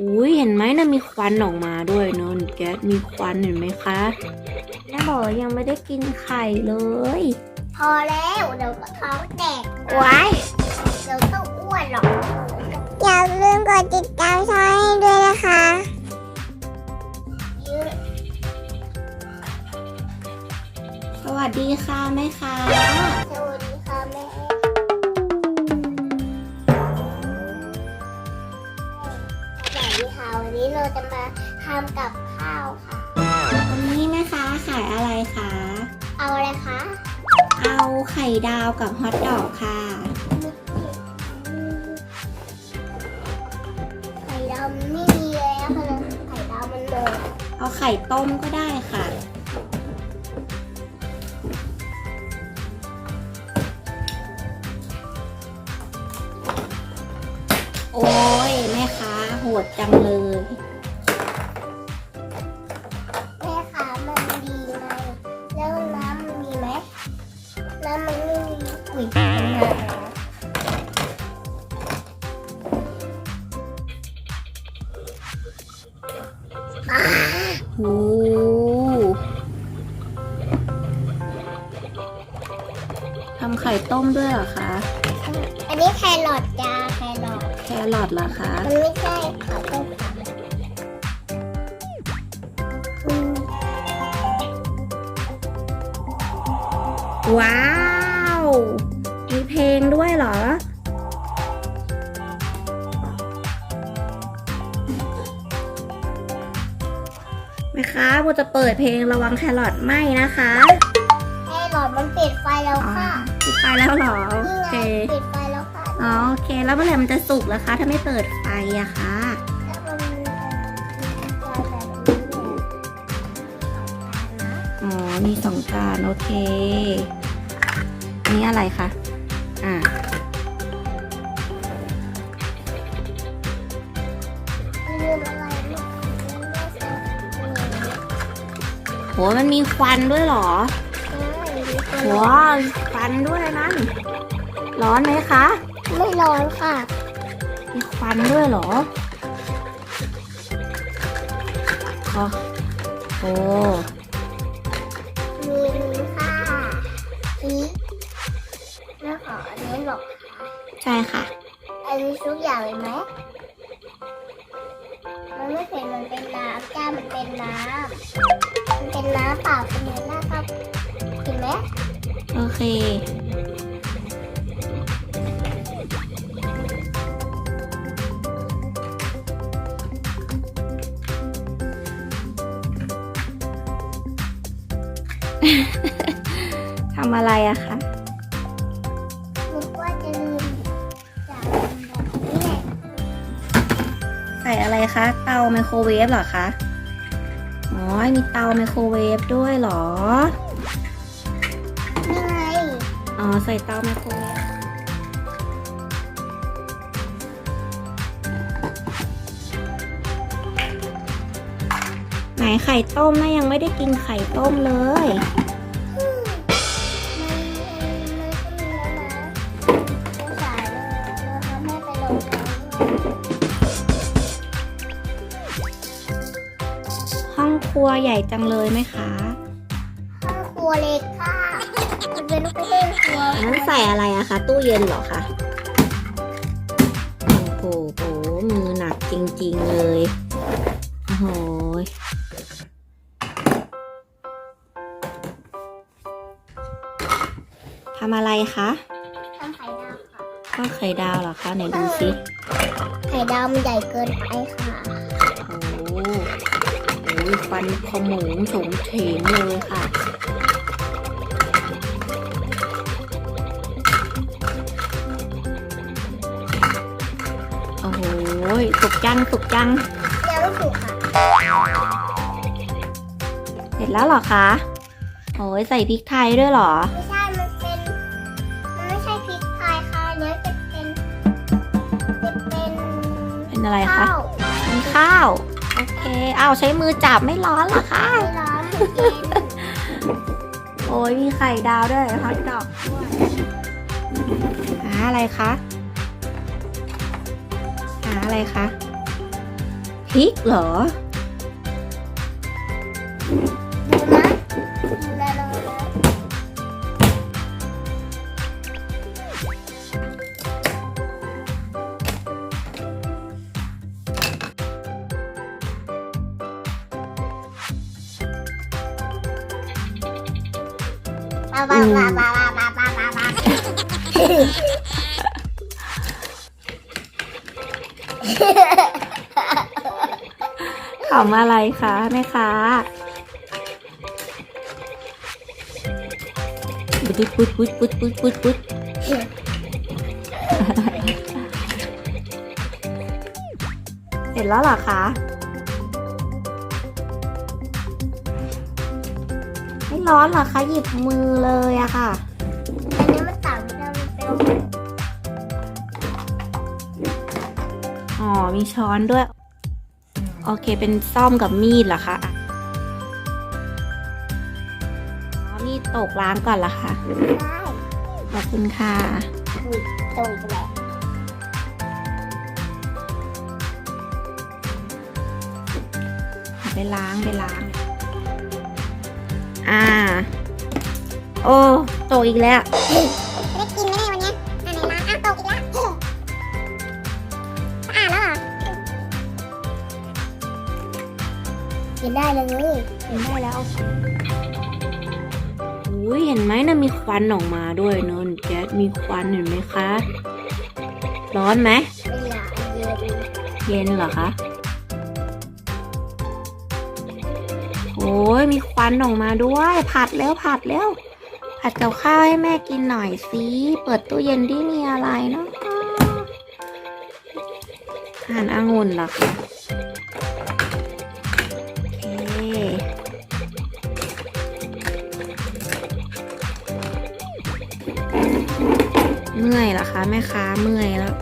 อุ้ยเห็นไหมนะมีควันออกมาด้วยเนอะแก๊สมีควันเห็นไหมคะแม่บอกว่ายังไม่ได้กินไข่เลย พอแล้วเดี๋ยวก็ท้องแตกไว้ายเดี๋ยวก็อ้วนหรอกอย่าลืมกดติดตามช่องให้ด้วยนะคะยืดสวัสดีค่ะแม่ค้า จะมาทำกับข้าวค่ะ วันนี้แม่ค้าขายอะไรคะ เอาอะไรคะ เอาไข่ดาวกับฮอทดอกค่ะ ไข่ดาวมันไม่มีแล้วค่ะไข่ดาวมันหมดเอาไข่ต้มก็ได้ค่ะ โอ้ยแม่ค้าโหดจังเลย โอ้ทำไข่ต้มด้วยเหรอคะ อันนี้แครอทจ้าแครอทแครอทเหรอคะ มันไม่ใช่ข้าวต้มค่ะอืมว้าว มีเพลงด้วยเหรอ แม่ค้าโมจะเปิดเพลงระวังแครอทไหมนะคะแครอทมันปิดไฟแล้วอ๋อค่ะ ปิดไฟแล้วเหรอ โอนี่เคไงปิดไฟแล้วค่ะ อ๋อ โอเค แล้วเมื่อไหร่มันจะสุกล่ะคะ ถ้าไม่เปิดไฟอะคะแล้วมันมีลายแบบนี้เนี่ยอ๋อ มีสองจาน โอเคอันนี้อะไรคะ อ่า โหมันมีควันด้วยเหรอว้าวมีควันด้วยนั่นร้อนไหมคะ ไม่ร้อนค่ะ มีควันด้วยเหรออ๋อโอ้มีนี้ค่ะอีแม่ขออันนี้หรอกค่ะใช่ค่ะ อันนี้ทุกอย่างเลยไหมมันไม่เป็นมันเป็นน้ำจ้ามันเป็นน้ำ มันเป็นน้ำเปล่าเป็นเนื้อหน้าครับเห็นไหมโอเค ทำอะไรอะคะ นึกว่าจะลืมจากแบบนี้ใส่อะไรคะ เตาไมโครเวฟเหรอคะ มีเตาไมโครเวฟด้วยเหรอ นี่ไงอ๋อ ใส่เตาไมโครเวฟไหนไข่ต้มนะยังไม่ได้กินไข่ต้มเลย ห้องครัวใหญ่จังเลยไหมคะ ห้องครัวเล็กค่ะมันเป็นไม่ใช่ครัวอันนั้นใส่อะไรอะคะตู้เย็นเหรอคะโอ้โหมือหนักจริงๆเลยโอ้โหทำอะไรคะทำไข่ดาวค่ะทอดไข่ดาวเหรอคะไหนดูสิไข่ดาวมันใหญ่เกินไปค่ะโอ้โหโอ้ย ฟันขโมงโฉงเฉงเลยค่ะ โอ้โหสุกจังสุกจังยังไม่สุกค่ะ เสร็จแล้วเหรอคะโอ้ยใส่พริกไทยด้วยเหรอ ไม่ใช่ มันเป็น มันไม่ใช่พริกไทยค่ะอันเนี้ยจะเป็น จะเป็น เป็นอะไรคะข้าวเป็นข้าวโอ เคเอาใช้มือจับไม่ร้อนเหรอคะไม่ร้อนไม่เย็นโอ้ยมีไข่ดาวด้วยฮอตดอกด้วยหาอะไรคะหาอะไรคะพริกเหรอ บ้าบ้าบ้าบ้าบ้าบ้าบ้าบ้าขำอะไรคะแม่ค้าปุ๊ดปุ๊ดปุ๊ดปุ๊ดปุ๊ดปุ๊ดปุ๊ดเสร็จแล้วเหรอคะ ร้อนเหรอคะหยิบมือเลยอะค่ะ อันนี้มันต่างกันมันเป็นอ๋อ มีช้อนด้วย โอเค เป็นซ่อมกับมีดเหรอคะอ๋อมีดตกล้างก่อนเหรอคะ ได้ขอบคุณค่ะอุ้ยตรงอีกแล้วไปล้างไปล้าง อ่า โอ้ตกอีกแล้วจะได้กินไหมเนี่ยวันเนี้ยอ่านในร้านอ้าวตกอีกแล้วสะอาดแล้วเหรอกินได้เลยเห็นได้แล้วอุ้ยเห็นไหมนะมีควันออกมาด้วยเนนแก๊สมีควันเห็นไหมคะ ร้อนไหมเวลาเย็นเย็นเหรอคะ อ้ยมีควันออกมาด้วย ผัดแล้วผัดแล้วผัดกับข้าวให้แม่กินหน่อยสิเปิดตู้เย็นที่มีอะไรเนาะอาหารองุ่นเหรอคะโอเคเมื่อยเหรอคะแม่ค้าเมื่อยแล้ว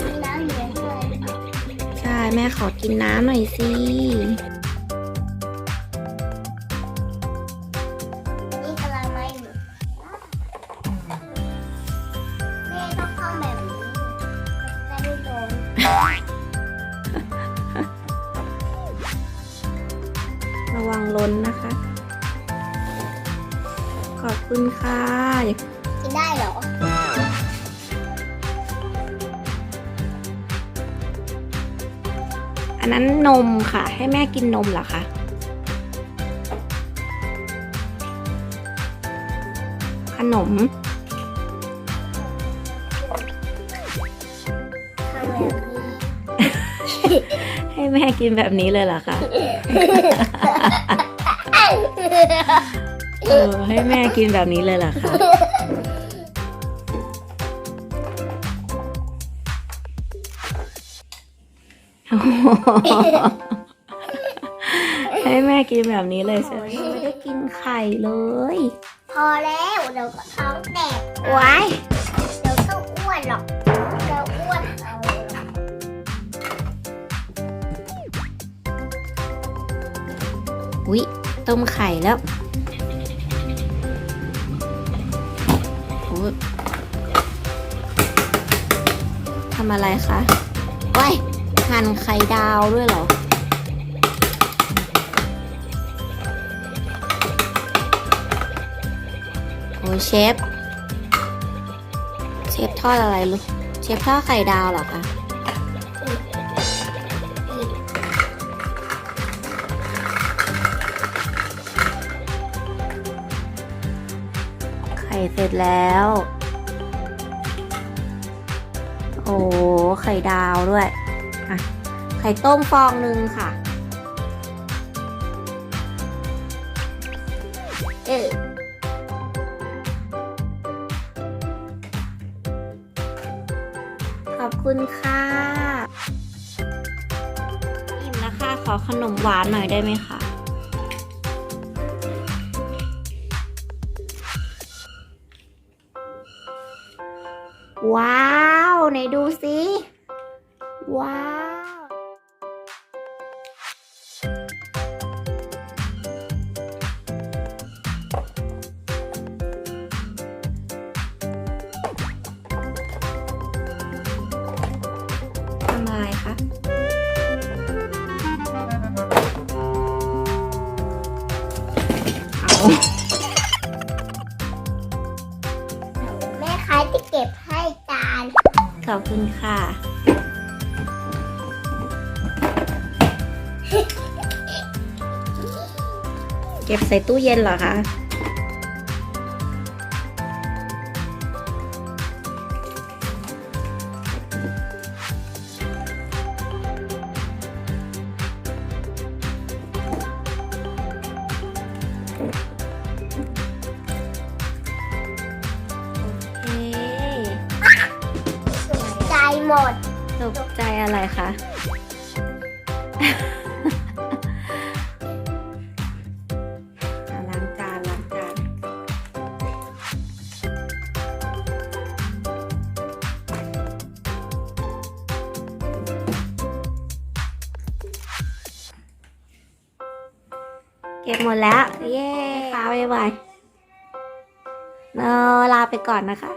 มีน้ำอยู่ในถ้วยใช่แม่ขอกินน้ำหน่อยสิ อันนั้นนมค่ะ ให้แม่กินนมเหรอคะขนมทำแบบนี้ให้แม่กินแบบนี้เลยเหรอคะเออให้แม่กินแบบนี้เลยเหรอคะ ให้แม่กินแบบนี้เลยใช่ไหมไม่ได้กินไข่เลย พอแล้วเดี๋ยวก็ท้องแตกว้ายเดี๋ยวก็อ้วนหรอกเดี๋ยวอ้วนเอาอุ๊ยต้มไข่แล้วโอ้ยทำอะไรคะว้าย หั่นไข่ดาวด้วยเหรอ โอ้เชฟ เชฟทอดอะไรลูก เชฟทอดไข่ดาวเหรอคะไข่เสร็จแล้ว โอ้ ไข่ดาวด้วย อะไข่ต้มฟองหนึ่งค่ะ เออขอบคุณค่ะอิ่มแล้วค่ะ ขอขนมหวานหน่อยได้ไหมคะว้าว ไหนดูสิ ว้าว เก็บใส่ตู้เย็นเหรอคะโอเคใจหมดตกใจอะไรคะ ก็บหมดแล้ว เย้ฟ้าบ๊ายบายเนอลาไปก่อนนะคะ